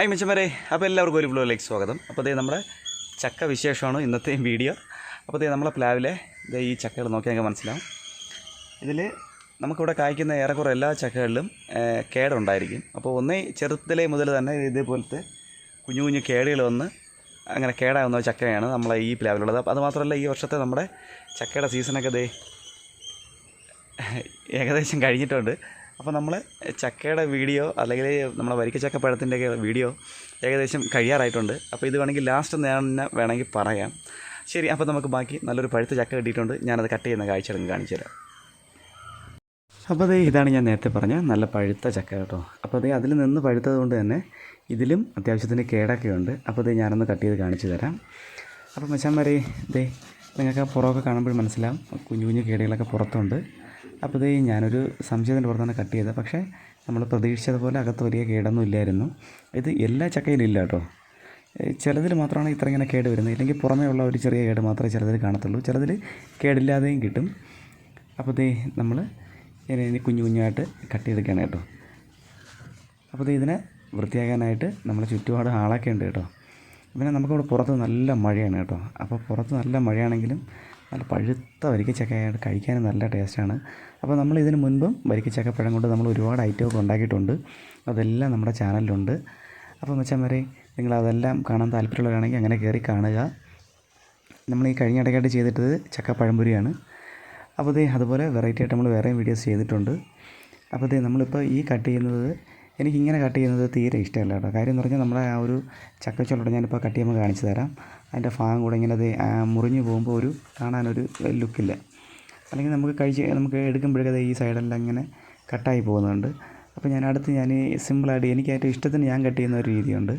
Hi മിച്ചമരെ അപ്പോൾ എല്ലാവർക്കും ഒരു വ്ലോഗിലേക്ക് സ്വാഗതം. അപ്പോൾ അതേ നമ്മുടെ ചക്ക വിശേഷമാണ് ഇന്നത്തെ വീഡിയോ. അപ്പോൾ അതേ നമ്മളെ പ്ലാവിലെ ഇതേ ഈ ചക്കകൾ നോക്കിയാൽ ഞങ്ങൾക്ക് മനസ്സിലാവും. ഇതിൽ നമുക്കിവിടെ കായ്ക്കുന്ന ഏറെക്കുറെ എല്ലാ ചക്കകളിലും കേടുണ്ടായിരിക്കും. അപ്പോൾ ഒന്നേ ചെറുത്തിലേ മുതൽ തന്നെ ഇതേപോലത്തെ കുഞ്ഞു കുഞ്ഞു കേടുകൾ വന്ന് അങ്ങനെ കേടാവുന്ന ചക്കയാണ് നമ്മളെ ഈ പ്ലാവിലുള്ളത്. അപ്പോൾ അതുമാത്രമല്ല ഈ വർഷത്തെ നമ്മുടെ ചക്കയുടെ സീസണൊക്കെ ദേ ഏകദേശം കഴിഞ്ഞിട്ടുണ്ട്. അപ്പോൾ നമ്മൾ ചക്കയുടെ വീഡിയോ അല്ലെങ്കിൽ നമ്മളെ വരിക്കച്ചക്ക പഴത്തിന്റെയൊക്കെ വീഡിയോ ഏകദേശം കഴിയാറായിട്ടുണ്ട്. അപ്പോൾ ഇത് വേണമെങ്കിൽ ലാസ്റ്റ് ഞാൻ തന്നെ വേണമെങ്കിൽ പറയാം. ശരി അപ്പോൾ നമുക്ക് ബാക്കി നല്ലൊരു പഴുത്ത ചക്ക കിട്ടിയിട്ടുണ്ട്. ഞാനത് കട്ട് ചെയ്യുന്ന കാഴ്ച നിങ്ങൾക്ക് കാണിച്ചു തരാം. അപ്പോൾ അതേ ഇതാണ് ഞാൻ നേരത്തെ പറഞ്ഞ നല്ല പഴുത്ത ചക്ക കേട്ടോ. അപ്പോൾ അതേ അതിൽ നിന്ന് പഴുത്തത് കൊണ്ട് തന്നെ ഇതിലും അത്യാവശ്യത്തിന് കേടൊക്കെ ഉണ്ട് അപ്പോൾ അതേ ഞാനൊന്ന് കട്ട് ചെയ്ത് കാണിച്ചു തരാം. അപ്പോൾ മച്ചാൻ വരെ ഇതേ നിങ്ങൾക്ക് ആ പുറമൊക്കെ കാണുമ്പോൾ മനസ്സിലാവും. കുഞ്ഞു കുഞ്ഞു കേടുകളൊക്കെ പുറത്തുണ്ട്. അപ്പോൾ ഇത് ഞാനൊരു സംശയത്തിന്റെ പുറത്താണ് കട്ട് ചെയ്തത്. പക്ഷേ നമ്മൾ പ്രതീക്ഷിച്ചതുപോലെ അകത്ത് വലിയ കേടൊന്നും ഇല്ലായിരുന്നു. ഇത് എല്ലാ ചക്കയിലും ഇല്ല കേട്ടോ. ചിലതിൽ മാത്രമാണ് ഇത്ര ഇങ്ങനെ കേട് വരുന്നത്. ഇല്ലെങ്കിൽ പുറമേ ഉള്ള ഒരു ചെറിയ കേട് മാത്രമേ ചിലതിൽ കാണത്തുള്ളൂ. ചിലതിൽ കേടില്ലാതെയും കിട്ടും. അപ്പോൾ ഇതേ നമ്മൾ ഇനി കുഞ്ഞു കുഞ്ഞായിട്ട് കട്ട് ചെയ്തൊക്കെയാണ് കേട്ടോ. അപ്പോൾ ഇതിനെ വൃത്തിയാക്കാനായിട്ട് നമ്മൾ ചുറ്റുപാട് ആളൊക്കെ ഉണ്ട് കേട്ടോ. പിന്നെ നമുക്കിവിടെ പുറത്ത് നല്ല മഴയാണ് കേട്ടോ. അപ്പോൾ പുറത്ത് നല്ല മഴയാണെങ്കിലും നല്ല പഴുത്ത വരിക്കച്ചക്കയാണ് കഴിക്കാനും നല്ല ടേസ്റ്റാണ്. അപ്പോൾ നമ്മൾ ഇതിന് മുൻപും വരിക്കച്ചക്കപ്പഴം കൊണ്ട് നമ്മൾ ഒരുപാട് ഐറ്റമൊക്കെ ഉണ്ടാക്കിയിട്ടുണ്ട്. അതെല്ലാം നമ്മുടെ ചാനലിലുണ്ട്. അപ്പോൾ മെച്ചം വരെ നിങ്ങൾ അതെല്ലാം കാണാൻ താല്പര്യമുള്ളവരാണെങ്കിൽ അങ്ങനെ കയറി കാണുക. നമ്മൾ ഈ കഴിഞ്ഞ ഇടയ്ക്കായിട്ട് ചെയ്തിട്ടത് ചക്കപ്പഴംപുരിയാണ് അപ്പോൾ ദേ അതുപോലെ വെറൈറ്റി ആയിട്ട് നമ്മൾ വേറെയും വീഡിയോസ് ചെയ്തിട്ടുണ്ട്. അപ്പോൾ ദേ നമ്മളിപ്പോൾ ഈ കട്ട് ചെയ്യുന്നത് എനിക്കിങ്ങനെ കട്ട് ചെയ്യുന്നത് തീരെ ഇഷ്ടമല്ല കേട്ടോ. കാര്യം എന്ന് പറഞ്ഞാൽ നമ്മുടെ ആ ഒരു ചക്കച്ചോളോടെ ഞാനിപ്പോൾ കട്ട് ചെയ്യുമ്പോൾ കാണിച്ചു തരാം. അതിന്റെ ഭാഗം കൂടെ ഇങ്ങനെ അത് മുറിഞ്ഞു പോകുമ്പോൾ ഒരു കാണാനൊരു ലുക്കില്ല. അല്ലെങ്കിൽ നമുക്ക് കഴിച്ച് നമുക്ക് എടുക്കുമ്പോഴേക്കത് ഈ സൈഡെല്ലാം ഇങ്ങനെ കട്ടായി പോകുന്നുണ്ട്. അപ്പോൾ ഞാൻ അടുത്ത് ഞാൻ സിമ്പിളായിട്ട് എനിക്ക് ഏറ്റവും ഇഷ്ടത്തിന് ഞാൻ കട്ട് ചെയ്യുന്ന ഒരു രീതിയുണ്ട്.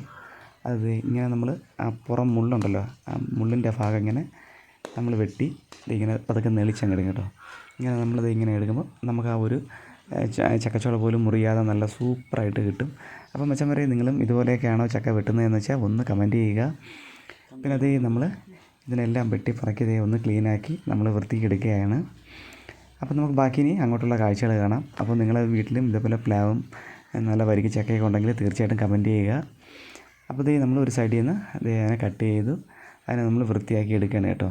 അത് ഇങ്ങനെ നമ്മൾ ആ പുറം മുള്ളുണ്ടല്ലോ ആ മുള്ളിന്റെ ഭാഗം ഇങ്ങനെ നമ്മൾ വെട്ടി ഇതിങ്ങനെ പതുക്കെ നെളിച്ചങ്ങെടുക്കും കേട്ടോ. ഇങ്ങനെ നമ്മളത് ഇങ്ങനെ എടുക്കുമ്പോൾ നമുക്ക് ആ ഒരു ചക്കച്ചോള പോലും മുറിയാതെ നല്ല സൂപ്പറായിട്ട് കിട്ടും. അപ്പം മെച്ചം പറയും നിങ്ങളും ഇതുപോലെയൊക്കെയാണോ ചക്ക വെട്ടുന്നതെന്ന് വെച്ചാൽ ഒന്ന് കമന്റ് ചെയ്യുക. പിന്നെ അത് നമ്മൾ ഇതിനെല്ലാം വെട്ടി പറക്കിയതേ ഒന്ന് ക്ലീനാക്കി നമ്മൾ വൃത്തിക്ക് എടുക്കുകയാണ്. അപ്പോൾ നമുക്ക് ബാക്കി ഇനി അങ്ങോട്ടുള്ള കാഴ്ചകൾ കാണാം. അപ്പോൾ നിങ്ങൾ വീട്ടിലും ഇതേപോലെ പ്ലാവും നല്ല വരിക്ക് ചക്കയൊക്കെ ഉണ്ടെങ്കിൽ തീർച്ചയായിട്ടും കമന്റ് ചെയ്യുക. അപ്പോൾ ഇതേ നമ്മൾ ഒരു സൈഡിൽ നിന്ന് അതേ അതിനെ കട്ട് ചെയ്തു. അതിനെ നമ്മൾ വൃത്തിയാക്കി എടുക്കുകയാണ് കേട്ടോ.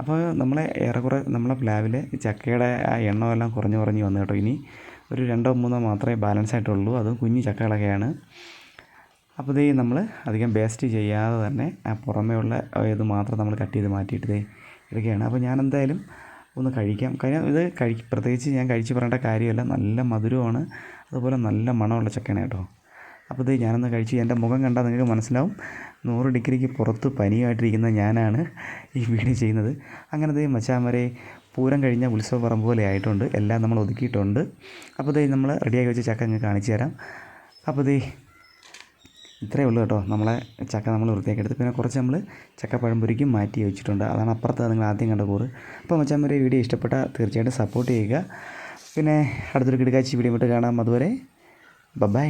അപ്പോൾ നമ്മളെ ഏറെക്കുറെ നമ്മളെ പ്ലാവിലെ ചക്കയുടെ ആ എണ്ണമെല്ലാം കുറഞ്ഞു കുറഞ്ഞ് വന്നു കേട്ടോ ഇനി. ഒരു രണ്ടോ മൂന്നോ മാത്രമേ ബാലൻസ് ആയിട്ടുള്ളൂ. അതും കുഞ്ഞു ചക്കകളൊക്കെയാണ്. അപ്പോൾ ഇതേ നമ്മൾ അധികം വേസ്റ്റ് ചെയ്യാതെ തന്നെ ആ പുറമേ ഉള്ള ഇത് മാത്രം നമ്മൾ കട്ട് ചെയ്ത് മാറ്റിയിട്ട് ഇതൊക്കെയാണ് അപ്പോൾ ഞാൻ എന്തായാലും ഒന്ന് കഴിക്കാം. കാര്യം ഇത് കഴി പ്രത്യേകിച്ച് ഞാൻ കഴിച്ച് പറയേണ്ട കാര്യമല്ല. നല്ല മധുരമാണ്. അതുപോലെ നല്ല മണമുള്ള ചക്കയാണ് കേട്ടോ. അപ്പോൾ ഇത് ഞാനൊന്ന് കഴിച്ച് എന്റെ മുഖം കണ്ടാൽ നിങ്ങൾക്ക് മനസ്സിലാവും. നൂറ് ഡിഗ്രിക്ക് പുറത്ത് പനിയായിട്ടിരിക്കുന്ന ഞാനാണ് ഈ വീഡിയോ ചെയ്യുന്നത്. അങ്ങനെ ദേ മച്ചാമരെ പൂരം കഴിഞ്ഞ ഉത്സവ പറമ്പ് പോലെ ആയിട്ടുണ്ട്. എല്ലാം നമ്മൾ ഒതുക്കിയിട്ടുണ്ട്. അപ്പോൾ ദേ നമ്മൾ റെഡിയാക്കി വെച്ച ചക്ക അങ്ങ് കാണിച്ചു തരാം. അപ്പോൾ ദേ ഇത്രയേ ഉള്ളൂ കേട്ടോ. നമ്മളെ ചക്ക നമ്മൾ വൃത്തിയാക്കി എടുത്ത്. പിന്നെ കുറച്ച് നമ്മൾ ചക്ക പഴംപൊരിക്കും മാറ്റി വെച്ചിട്ടുണ്ട്. അതാണ് അപ്പുറത്ത് നിങ്ങൾ ആദ്യം കണ്ട കൂറ്. അപ്പോൾ മച്ചാൻ ഒരു വീഡിയോ ഇഷ്ടപ്പെട്ടാൽ തീർച്ചയായിട്ടും സപ്പോർട്ട് ചെയ്യുക. പിന്നെ അടുത്തൊരു കിടക്കാച്ചി വീഡിയോ വിട്ട് കാണാം. അതുവരെ ബൈ